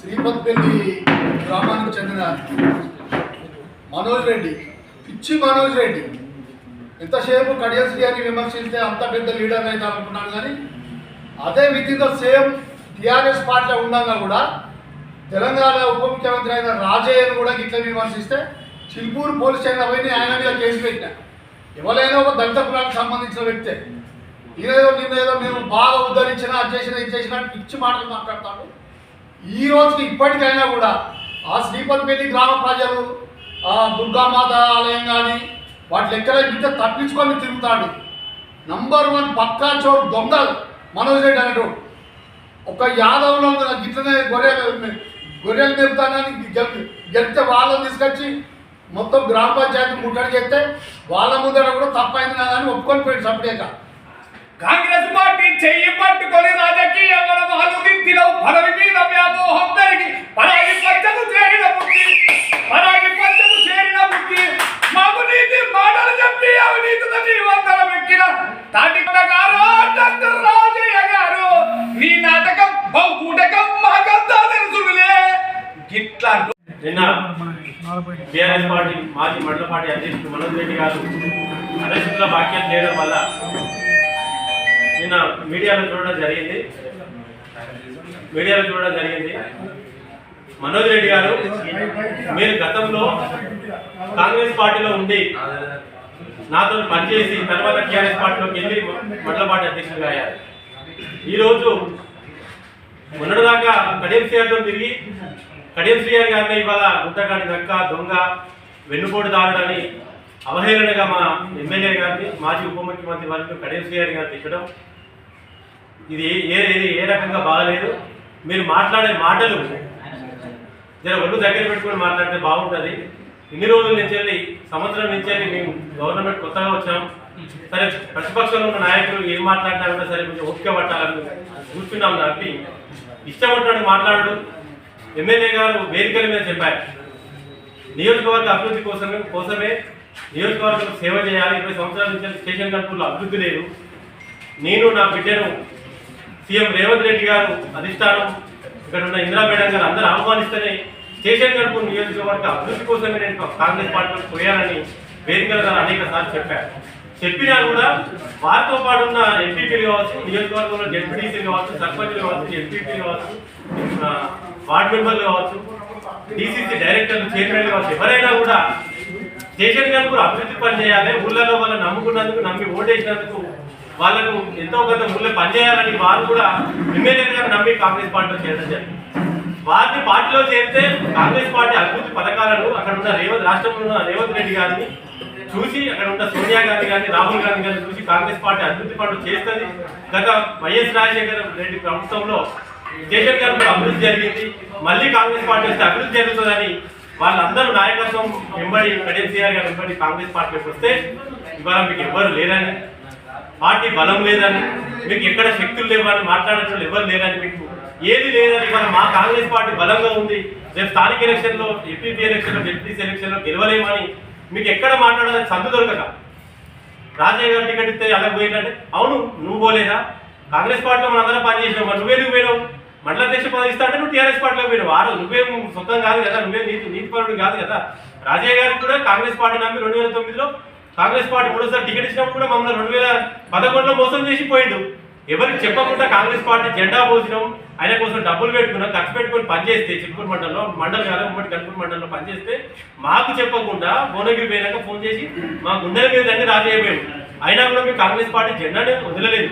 శ్రీపతిపల్లి గ్రామానికి చెందిన మనోజ్ రెడ్డి పిచ్చి మనోజ్ రెడ్డి. ఎంతసేపు కడియల్స్ గారిని విమర్శిస్తే అంత పెద్ద లీడర్ అయితే అనుకున్నాను కానీ అదే విత్ సేమ్ టీఆర్ఎస్ పార్టీలో ఉండగా కూడా తెలంగాణ ఉప ముఖ్యమంత్రి అయిన రాజయ్యను కూడా ఇట్లా విమర్శిస్తే చిల్పూరు పోలీస్ స్టేషన్ పోయి ఆయన మీద కేసు పెట్టిన. ఎవరైనా ఒక దళిత కులానికి సంబంధించిన వ్యక్తే. మీరు ఏదో మేము బాగా ఉద్ధరించిన అది చేసిన ఇది చేసిన పిచ్చి మాటలు మాట్లాడతాడు. ఈ రోజుకి ఇప్పటికైనా కూడా ఆ శ్రీపతిపల్లి గ్రామ ప్రజలు ఆ దుర్గామాత ఆలయం కానీ వాటి లెక్కల బిడ్డ తప్పించుకొని తిరుగుతాడు. నంబర్ వన్ పక్కా చోటు దొంగ మనోజ్ రెడ్డి అనేటోడు ఒక యాదవ్లో ఉన్న గిట్లనే గొర్రె గొర్రెలు మెరుతానని గెల్ గెలిస్తే వాళ్ళని తీసుకొచ్చి మొత్తం గ్రామ పంచాయతీ ముట్టడి చేస్తే వాళ్ళ ముందర కూడా తప్పైంది అని ఒప్పుకొని పోయింది సపరేట్గా. కాంగ్రెస్ పార్టీ చెయ్యి పట్టు గిట్లా అంటూ నిన్న టీఆర్ఎస్ పార్టీ మాజీ మండల పార్టీ అధ్యక్షుడు మనోజ్ రెడ్డి గారు అరెస్టుల వాక్యం చేయడం వల్ల నిన్న మీడియాలో చూడడం జరిగింది. మీడియాలో చూడడం జరిగింది. మనోజ్ రెడ్డి గారు మీరు గతంలో కాంగ్రెస్ పార్టీలో ఉండి నాతో పనిచేసి తర్వాత టీఆర్ఎస్ పార్టీలోకి వెళ్ళి మండల పార్టీ అధ్యక్షుడిగా అయ్యారు. ఈరోజు మొన్నటిదాకా కడియం సీఆర్తో తిరిగి కడియం శ్రీగారి గారిని ఇవాళ గుంటగాడి దక్క దొంగ వెన్నుపోటు దారుడని అవహేళనగా మా ఎమ్మెల్యే గారిని మాజీ ఉప ముఖ్యమంత్రి వారిని కడియం శ్రీగారి గారిని తిట్టడం ఇది ఏ ఇది ఏ రకంగా బాగలేదు. మీరు మాట్లాడే మాటలు జర ఒళ్ళు దగ్గర పెట్టుకొని మాట్లాడితే బాగుంటుంది. ఇన్ని రోజుల నుంచి వెళ్ళి సంవత్సరం నుంచి వెళ్ళి మేము గవర్నమెంట్ కొత్తగా వచ్చాం. సరే ప్రతిపక్షంలో ఉన్న నాయకులు ఏం మాట్లాడినా కూడా సరే కొంచెం ఓపిక పట్టాలని కూర్చున్నాం కాబట్టి ఇష్టం ఉంటాడు మాట్లాడు. ఎమ్మెల్యే గారు వేదికల మీద చెప్పారు. నియోజకవర్గ అభివృద్ధి కోసమే కోసమే నియోజకవర్గం సేవ చేయాలి. ఇరవై సంవత్సరాల నుంచి స్టేషన్ కనుపూర్లో అభివృద్ధి లేదు. నేను నా బిడ్డను సీఎం రేవంత్ రెడ్డి గారు అధిష్టానం ఇక్కడ ఉన్న ఇందిరా మేడం గారు అందరూ ఆహ్వానిస్తేనే స్టేషన్ కనుపూర్ నియోజకవర్గ అభివృద్ధి కోసమే నేను కాంగ్రెస్ పార్టీలో పోయానని వేదికల గారు అనేక సార్లు చెప్పారు. చెప్పినా కూడా వారితో పాటు ఉన్న ఎంపీపీలు కావచ్చు నియోజకవర్గంలో డెప్యూటీసీలు కావచ్చు సర్పంచ్లు కావచ్చు ఎంపీపీలు కావచ్చు వార్డ్ మెంబర్లు కావచ్చు డీసీసీ డైరెక్టర్లు చైర్మన్లు కావచ్చు ఎవరైనా కూడా స్టేషన్ గారు కూడా అభివృద్ధి పని చేయాలి ఊళ్ళలో వాళ్ళని నమ్ముకున్నందుకు నమ్మి ఓటేసినందుకు వాళ్ళకు ఎంతో కొంత ఊళ్ళో పనిచేయాలని వారు కూడా ఎమ్మెల్యే గారు నమ్మి కాంగ్రెస్ పార్టీలో చేరడం జరిగింది. వారిని పార్టీలో చేరితే కాంగ్రెస్ పార్టీ అభివృద్ధి పథకాలను అక్కడ ఉన్న రేవంత్ రాష్ట్రంలో ఉన్న రేవంత్ రెడ్డి గారిని చూసి అక్కడ ఉన్న సోనియా గాంధీ గారిని రాహుల్ గాంధీ గారిని చూసి కాంగ్రెస్ పార్టీ అభివృద్ధి పనులు చేస్తుంది. గత వైఎస్ రాజశేఖర రెడ్డి ప్రభుత్వంలో స్టేషన్ గారు కూడా అభివృద్ధి జరిగింది. మళ్ళీ కాంగ్రెస్ పార్టీ వస్తే అభివృద్ధి జరుగుతుందని వాళ్ళందరూ నాయకత్వం వెంబడి కేసీఆర్ గారు వెంబడి కాంగ్రెస్ పార్టీకి వస్తే ఇవాళ మీకు ఎవ్వరు లేరని పార్టీ బలం లేదని మీకు ఎక్కడ శక్తులు లేవని మాట్లాడటం ఎవరు లేరని మీకు ఏది లేదని ఇవాళ మా కాంగ్రెస్ పార్టీ బలంగా ఉంది. రేపు స్థానిక ఎలక్షన్లో ఎంపీపీ ఎలక్షన్లో డిప్యూటీ ఎలక్షన్లో గెలవలేమని మీకు ఎక్కడ మాట్లాడాలని సందు దొరకక రాజయ్య గారు టికెట్ ఇస్తే అలా పోయిందంటే అవును నువ్వు పోలేదా? కాంగ్రెస్ పార్టీలో మనం అందరం పనిచేసినావు మరి నువ్వే నువ్వు పోయినావు? మండల అధ్యక్ష పదవి ఇస్తా అంటే నువ్వు టీఆర్ఎస్ పార్టీలో పోయినావు. వారు నువ్వేం సొంతం కాదు కదా నువ్వే నీతి నీతిపరుడు కాదు కదా. రాజయ్య గారికి కూడా కాంగ్రెస్ పార్టీ నమ్మి రెండు వేల తొమ్మిదిలో కాంగ్రెస్ పార్టీ మూడోసారి టికెట్ ఇచ్చినప్పుడు కూడా మమ్మల్ని రెండు వేల పదకొండులో మోసం చేసి పోయిండు. ఎవరికి చెప్పకుండా కాంగ్రెస్ పార్టీ జెండా పోసినాం ఆయన కోసం డబ్బులు పెట్టుకున్నాం ఖర్చు పెట్టుకుని పనిచేస్తే చిత్తూరు మండలంలో మండలి కాదు ఉమ్మడి కనుపూరు మండలంలో పనిచేస్తే మాకు చెప్పకుండా భువనగిరి పోయినాక ఫోన్ చేసి మా గుండెల మీద అన్ని రాజయ్య అయినా కూడా మేము కాంగ్రెస్ పార్టీ జెండానే వదలలేదు.